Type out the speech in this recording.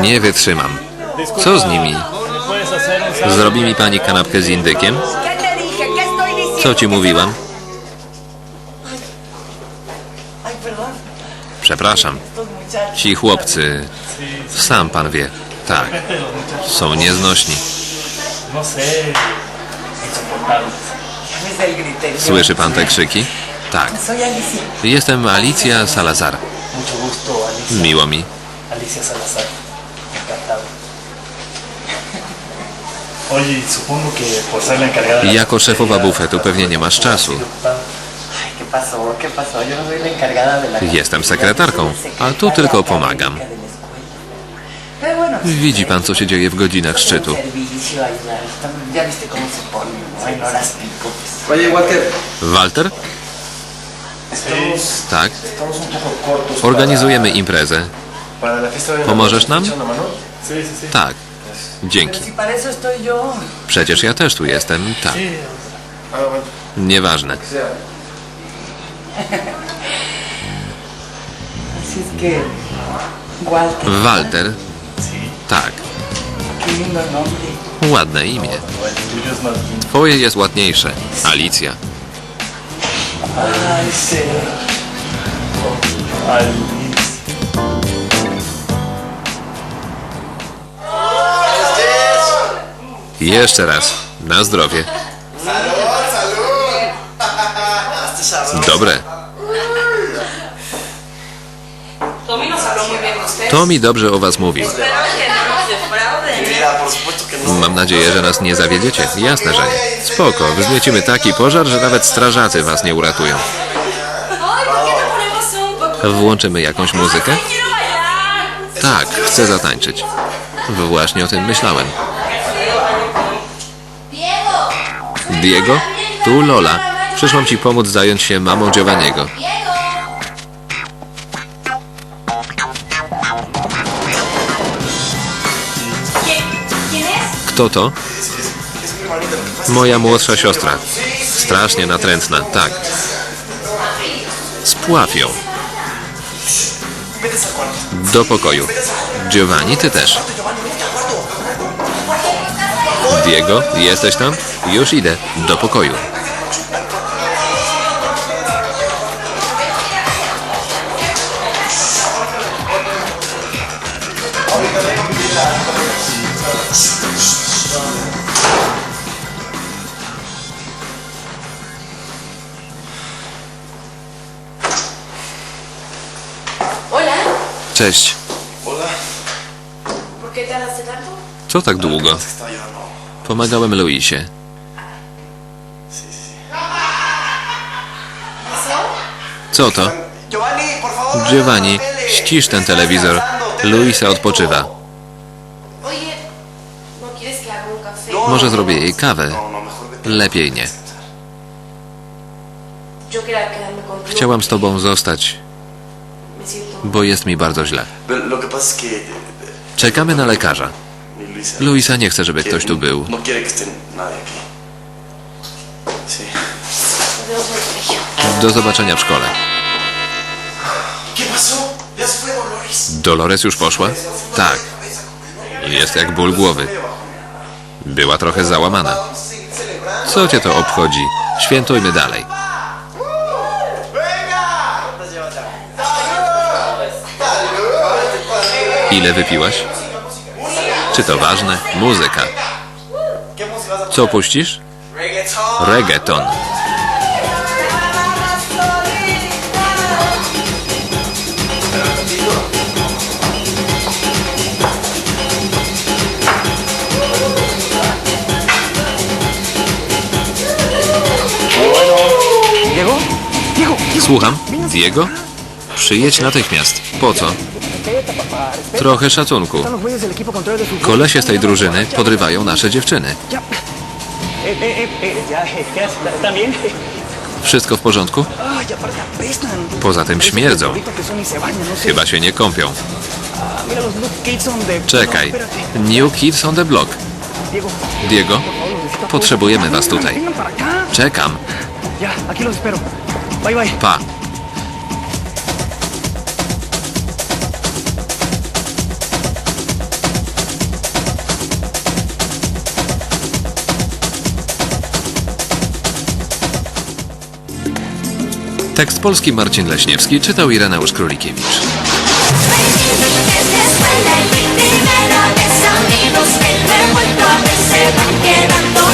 Nie wytrzymam. Co z nimi? Zrobi mi pani kanapkę z indykiem? Co ci mówiłam? Przepraszam. Ci chłopcy, sam pan wie, tak, są nieznośni. No. Słyszy pan te krzyki? Tak. Jestem Alicja Salazar. Miło mi. Alicia Salazar. Encantado. Oye, supongo que por ser la encargada de la Jako szefowa bufetu pewnie nie masz czasu. Jestem sekretarką, a tu tylko pomagam. Bueno, Widzi pan, co się dzieje w godzinach szczytu. ¿no? Walter, Tak. Organizujemy imprezę. ¿Pomożesz nam? Tak. Dzięki. Przecież ja też tu jestem. Tak. Ah, Nieważne. que. Walter. Tak. Ładne imię. No. Twoje jest ładniejsze. Alicja. Ay, Jeszcze raz. Na zdrowie. Dobre. Bien de usted. To mi dobrze o was mówił. Mam nadzieję, że nas nie zawiedziecie. Jasne, że nie. Spoko, wzniecimy taki pożar, że nawet strażacy was nie uratują. Włączymy jakąś muzykę? Tak, chcę zatańczyć. Właśnie o tym myślałem. Diego? Tu Lola. Przyszłam ci pomóc zająć się mamą Giovanniego. Kto to? Moja młodsza siostra. Strasznie natrętna, tak. Spław ją. Do pokoju. Giovanni, ty też. Diego, jesteś tam? Już idę. Do pokoju. Hola. Cześć. Co tak długo? Pomagałem Luisie. Co to? Giovanni, ścisz ten telewizor. Luisa odpoczywa. Może zrobię jej kawę. Lepiej nie. Chciałam z tobą zostać, bo jest mi bardzo źle. Czekamy na lekarza. Luisa. Nie chce, żeby ktoś tu był. No. Do zobaczenia w szkole. Dolores już poszła? Tak. Jest jak ból głowy. Była trochę załamana. Co cię to obchodzi? Świętujmy dalej. Ile wypiłaś? Czy to ważne? Muzyka. Co puścisz? Reggaeton. Słucham? Diego? Przyjedź natychmiast. Po co? Trochę szacunku. Kolesie z tej drużyny podrywają nasze dziewczyny. Wszystko w porządku? Poza tym śmierdzą. Chyba się nie kąpią. Czekaj. New Kids on the Block. Diego, potrzebujemy was tutaj. Czekam. Pa. Tekst polski Marcin Leśniewski czytał Ireneusz Królikiewicz. Desde